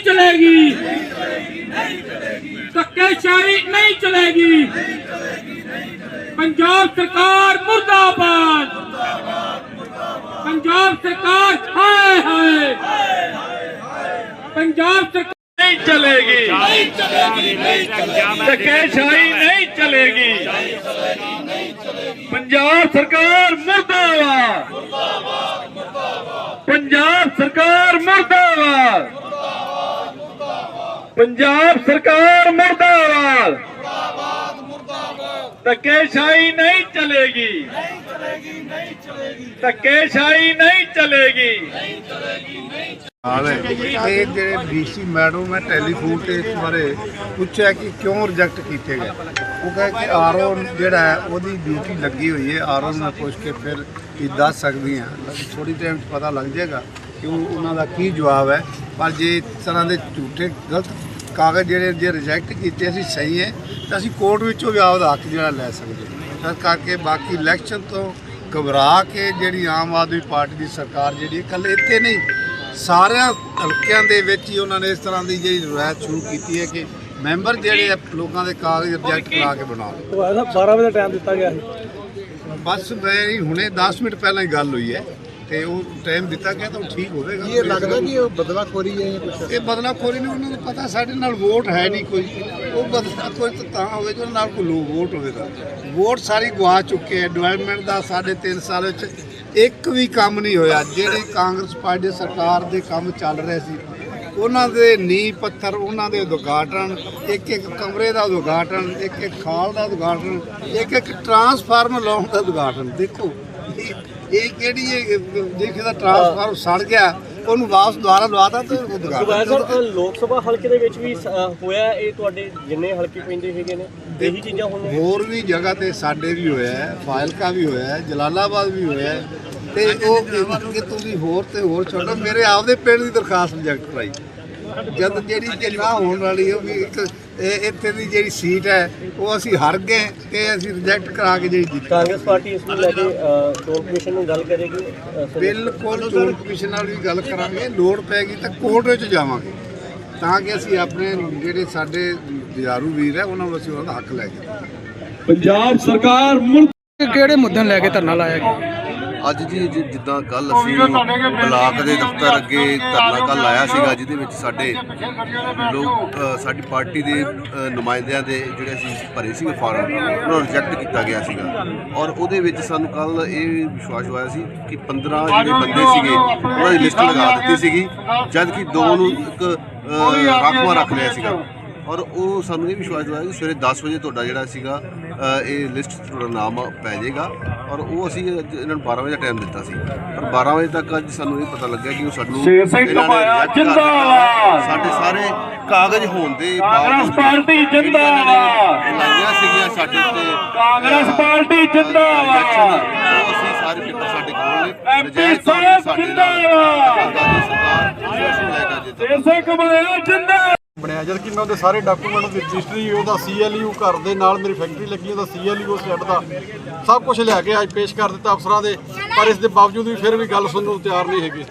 ਨਹੀਂ ਚਲੇਗੀ। ਧੱਕੇਸ਼ਾਹੀ ਨਹੀਂ ਚਲੇਗੀ। ਪੰਜਾਬ ਸਰਕਾਰ ਮੁਰਦਾਬਾਦ। ਪੰਜਾਬ ਸਰਕਾਰ ਹਾਏ ਹਾਏ। ਪੰਜਾਬ ਸਰਕਾਰ ਨਹੀਂ ਚਲੇਗੀ। ਨਹੀਂ ਚਲੇਗੀ ਨਹੀਂ ਚਲੇਗੀ। ਧੱਕੇਸ਼ਾਹੀ ਨਹੀਂ ਚਲੇਗੀ ਪੰਜਾਬ ਸਰਕਾਰ ਮੁਰਦਾਬਾਦ ਪੰਜਾਬ ਸਰਕਾਰ ਮੁਰਦਾਬਾਦ ਪੰਜਾਬ ਸਰਕਾਰ ਮੁਰਦਾਬਾਦ। ਧੱਕੇਸ਼ਾਹੀ ਨਹੀਂ ਚਲੇਗੀ। ਧੱਕੇਸ਼ਾਹੀ ਨਹੀਂ ਚਲੇਗੀ। ਹਾਲ ਹੈ ਇਹ ਜਿਹੜੇ ਡੀਸੀ ਮੈਡਮ ਮੈਂ ਟੈਲੀਫੋਨ ਤੇ ਇਸ ਬਾਰੇ ਪੁੱਛਿਆ ਕਿ ਕਿਉਂ ਰਿਜੈਕਟ ਕੀਤੇ ਗਏ? ਉਹ ਕਹੇ ਕਿ ਆਰਓ ਜਿਹੜਾ ਹੈ ਉਹਦੀ ਡਿਊਟੀ ਲੱਗੀ ਹੋਈ ਹੈ। ਆਰਓ ਨੂੰ ਮੈਂ ਪੁੱਛ ਕੇ ਫਿਰ ਇਹ ਦੱਸ ਸਕਦੀ ਹਾਂ। ਥੋੜੀ ਟਾਈਮ 'ਚ ਪਤਾ ਲੱਗ ਜਾਏਗਾ ਕਿ ਉਹ ਉਹਨਾਂ ਦਾ ਕੀ ਜਵਾਬ ਹੈ। ਪਰ ਜੇ ਇਸ ਤਰ੍ਹਾਂ ਦੇ ਝੂਠੇ ਗਲਤ ਕਾਗਜ਼ ਜਿਹੜੇ ਜੇ ਰਿਜੈਕਟ ਕੀਤੇ ਅਸੀਂ ਸਹੀ ਹੈ ਤਾਂ ਅਸੀਂ ਕੋਰਟ ਵਿੱਚੋਂ ਵੀ ਆਪਦਾ ਹੱਕ ਜਿਹੜਾ ਲੈ ਸਕਦੇ ਹਾਂ। ਇਸ ਕਰਕੇ ਬਾਕੀ ਇਲੈਕਸ਼ਨ ਤੋਂ ਘਬਰਾ ਕੇ ਜਿਹੜੀ ਆਮ ਆਦਮੀ ਪਾਰਟੀ ਦੀ ਸਰਕਾਰ ਜਿਹੜੀ ਹੈ, ਇਕੱਲੇ ਇੱਥੇ ਨਹੀਂ ਸਾਰਿਆਂ ਹਲਕਿਆਂ ਦੇ ਵਿੱਚ ਹੀ ਉਹਨਾਂ ਨੇ ਇਸ ਤਰ੍ਹਾਂ ਦੀ ਜਿਹੜੀ ਰਵਾਇਤ ਸ਼ੁਰੂ ਕੀਤੀ ਹੈ ਕਿ ਮੈਂਬਰ ਜਿਹੜੇ ਲੋਕਾਂ ਦੇ ਕਾਗਜ਼ ਰਿਜੈਕਟ ਕਰਾ ਕੇ ਬਣਾਉਣ 12 ਵਜੇ ਟਾਈਮ ਦਿੱਤਾ ਗਿਆ ਸੀ। ਬਸ ਮੇਰੀ ਹੁਣੇ 10 ਮਿੰਟ ਪਹਿਲਾਂ ਹੀ ਗੱਲ ਹੋਈ ਹੈ। ਤੇ ਉਹ ਟਾਈਮ ਦਿੱਤਾ ਗਿਆ ਤਾਂ ਉਹ ਠੀਕ ਹੋਵੇਗਾ ਇਹ ਲੱਗਦਾ ਕਿ ਉਹ ਬਦਲਾਖੋਰੀ ਹੈ ਕੁਝ ਇਹ ਬਦਲਾਖੋਰੀ ਨਹੀਂ ਉਹਨਾਂ ਨੂੰ ਪਤਾ ਸਾਡੇ ਨਾਲ ਵੋਟ ਹੈ ਨਹੀਂ ਕੋਈ। ਉਹ ਬਦਲਾਖੋਰੀ ਤਾਂ ਤਾਂ ਹੋਵੇ ਜੇ ਨਾਲ ਕੋਈ ਲੋ ਵੋਟ ਹੋਵੇਗਾ। ਵੋਟ ਸਾਰੀ ਗਵਾ ਚੁੱਕੇ ਹੈ ਡਿਵੈਲਪਮੈਂਟ ਦਾ ਸਾਡੇ 3 ਸਾਲ ਵਿੱਚ ਇੱਕ ਵੀ ਕੰਮ ਨਹੀਂ ਹੋਇਆ। ਜਿਹੜੇ ਕਾਂਗਰਸ ਪਾਰਟੀ ਦੀ ਸਰਕਾਰ ਦੇ ਕੰਮ ਚੱਲ ਰਹੇ ਸੀ ਉਹਨਾਂ ਦੇ ਨੀਂਹ ਪੱਥਰ ਉਹਨਾਂ ਦੇ ਉਦਘਾਟਨ ਇੱਕ ਇੱਕ ਕਮਰੇ ਦਾ ਉਦਘਾਟਨ ਇੱਕ ਇੱਕ ਖਾਲ ਦਾ ਉਦਘਾਟਨ ਇੱਕ ਇੱਕ ਟਰਾਂਸਫਾਰਮਰ ਲਾਉਣ ਦਾ ਉਦਘਾਟਨ। ਦੇਖੋ ਇਹ ਕਿਹੜੀ ਕਿਸੇ ਦਾ ਟਰਾਂਸਫਾਰਮਰ ਸੜ ਗਿਆ ਉਹਨੂੰ ਵਾਪਸ ਦੁਬਾਰਾ ਲਵਾਤਾ ਤੇ ਸੁਭਾਸ਼ ਉਦਘਾਟਨ ਸਰ ਲੋਕ ਸਭਾ ਹਲਕੇ ਦੇ ਵਿੱਚ ਵੀ ਹੋਇਆ ਇਹ ਤੁਹਾਡੇ ਜਿੰਨੇ ਹਲਕੇ ਪੈਂਦੇ ਹੈਗੇ ਨੇ ਇਹੀ ਚੀਜ਼ਾਂ ਹੋਣੀਆਂ ਹੋਰ ਵੀ ਜਗ੍ਹਾ ਤੇ ਸਾਡੇ ਵੀ ਹੋਇਆ ਹੈ ਫਾਇਲਕਾ ਵੀ ਹੋਇਆ ਹੈ ਜਲਾਲਾਬਾਦ ਵੀ ਹੋਇਆ ਹੈ ਤੇ ਉਹ ਕਿ- ਤੁਸੀਂ ਹੋਰ ਤੇ ਹੋਰ ਛੱਡੋ ਮੇਰੇ ਆਪਦੇ ਪਿੰਡ ਦੀ ਦਰਖਾਸਤ ਰਿਜੈਕਟ ਕਰਾਈ। ਜਦ ਜਿਹੜੀ ਨਾ ਹੋਣ ਵਾਲੀ ਉਹ ਵੀ ਇੱਕ ਇਹ ਇੱਥੇ ਦੀ ਜਿਹੜੀ ਸੀਟ ਹੈ ਉਹ ਅਸੀਂ ਹਾਰ ਗਏ ਤੇ ਅਸੀਂ ਰਿਜੈਕਟ ਕਰਾ ਕੇ ਜਿਹੜੀ ਜਿੱਤੀ ਕਾਂਗਰਸ ਪਾਰਟੀ ਇਸ ਨੂੰ ਲੈ ਕੇ ਚੋਣ ਕਮਿਸ਼ਨ ਨੂੰ ਗੱਲ ਕਰੇਗੀ ਬਿਲਕੁਲ ਚੋਣ ਕਮਿਸ਼ਨ ਨਾਲ ਵੀ ਗੱਲ ਕਰਾਂਗੇ ਲੋੜ ਪੈਗੀ ਤਾਂ ਕੋਰਟ ਵਿੱਚ ਜਾਵਾਂਗੇ ਤਾਂ ਕਿ ਅਸੀਂ ਆਪਣੇ ਜਿਹੜੇ ਸਾਡੇ ਜੁਝਾਰੂ ਵੀਰ ਹੈ ਉਹਨਾਂ ਨੂੰ ਅਸੀਂ ਉਹਦਾ ਹੱਕ ਲੈ ਕੇ ਪੰਜਾਬ ਸਰਕਾਰ ਕਿਹੜੇ ਮੁੱਦਿਆਂ ਨੂੰ ਲੈ ਕੇ ਧਰਨਾ ਲਾਇਆ ਗਿਆ? ਅੱਜ ਜੀ ਜਿ- ਜਿੱਦਾਂ ਕੱਲ ਅਸੀਂ ਬਲਾਕ ਦੇ ਦਫ਼ਤਰ ਅੱਗੇ ਧਰਨਾ ਕੱਲ ਆਇਆ ਸੀਗਾ ਜਿਹਦੇ ਵਿੱਚ ਸਾਡੇ ਲੋਕ ਅ, ਸਾਡੀ ਪਾਰਟੀ ਦੇ ਅ, ਨੁਮਾਇੰਦਿਆਂ ਦੇ ਜਿਹੜੇ ਅਸੀਂ ਭਰੇ ਸੀਗੇ ਫਾਰਮ ਉਹਨਾਂ ਨੂੰ ਰਿਜੈਕਟ ਕੀਤਾ ਗਿਆ ਸੀਗਾ। ਔਰ ਉਹਦੇ ਵਿੱਚ ਸਾਨੂੰ ਕੱਲ ਇਹ ਵਿਸ਼ਵਾਸ ਹੋਇਆ ਸੀ ਕਿ 15 ਜਿਹੜੇ ਬੰਦੇ ਸੀਗੇ ਉਹਨਾਂ ਦੀ ਲਿਸਟ ਲਗਾ ਦਿੱਤੀ ਸੀਗੀ ਜਦ ਕਿ ਦੋ ਨੂੰ ਇੱਕ ਰਾਖਵਾਂ ਰੱਖ ਲਿਆ ਸੀਗਾ। ਔਰ ਉਹ ਸਾਨੂੰ ਇਹ ਵਿਸ਼ਵਾਸ ਹੋਇਆ ਕਿ ਸਵੇਰੇ 10 ਵਜੇ ਤੁਹਾਡਾ ਜਿਹੜਾ ਸੀਗਾ ਇਹ ਲਿਸਟ ਤੁਹਾਡਾ ਨਾਮ ਪੈ ਜਾਏਗਾ ਔਰ ਉਹ ਅਸੀਂ ਇਹਨਾਂ ਨੂੰ 12 ਵਜੇ ਦਾ ਟਾਈਮ ਦਿੱਤਾ ਸੀ ਪਰ 12 ਵਜੇ ਤੱਕ ਅੱਜ ਸਾਨੂੰ ਇਹ ਪਤਾ ਲੱਗਿਆ ਕਿ ਉਹ ਸਾਨੂੰ ਸ਼ੇਰ ਸਿੰਘ ਘੁਮਾਇਆ। ਜ਼ਿੰਦਾਬਾਦ। ਸਾਡੇ ਸਾਰੇ ਕਾਗਜ਼ ਹੋਣ ਦੇ ਕਾਂਗਰਸ ਪਾਰਟੀ ਜ਼ਿੰਦਾਬਾਦ। ਸੀਗੀਆਂ ਸਾਡੇ ਕਾਂਗਰਸ ਪਾਰਟੀ ਜ਼ਿੰਦਾਬਾਦ। ਅਸੀਂ ਸਾਰੇ ਪੇਪਰ ਸਾਡੇ ਕੋਲ ਨੇ ਸਾਹਿਬ ਜ਼ਿੰਦਾਬਾਦ। ਸ਼ੇਰ ਸਿੰਘ ਘੁਮਾਇਆ ਬਣਿਆ ਜਦ ਕਿ ਮੈਂ ਉਹਦੇ ਸਾਰੇ ਡਾਕੂਮੈਂਟ ਰਜਿਸਟਰੀ ਉਹਦਾ ਸੀਐਲਯੂ ਘਰ ਦੇ ਨਾਲ ਮੇਰੀ ਫੈਕਟਰੀ ਲੱਗੀ, ਉਹਦਾ ਸੀਐਲਯੂ ਸੈੱਟ ਦਾ। ਸਭ ਕੁਝ ਲਿਆ ਕੇ ਅੱਜ ਪੇਸ਼ ਕਰ ਦਿੱਤਾ ਅਫਸਰਾਂ ਦੇ, ਪਰ ਇਸ ਦੇ ਬਾਵਜੂਦ ਵੀ ਫਿਰ ਵੀ ਗੱਲ ਸੁਣਨ ਨੂੰ ਤਿਆਰ ਨਹੀਂ ਹੈਗੀ।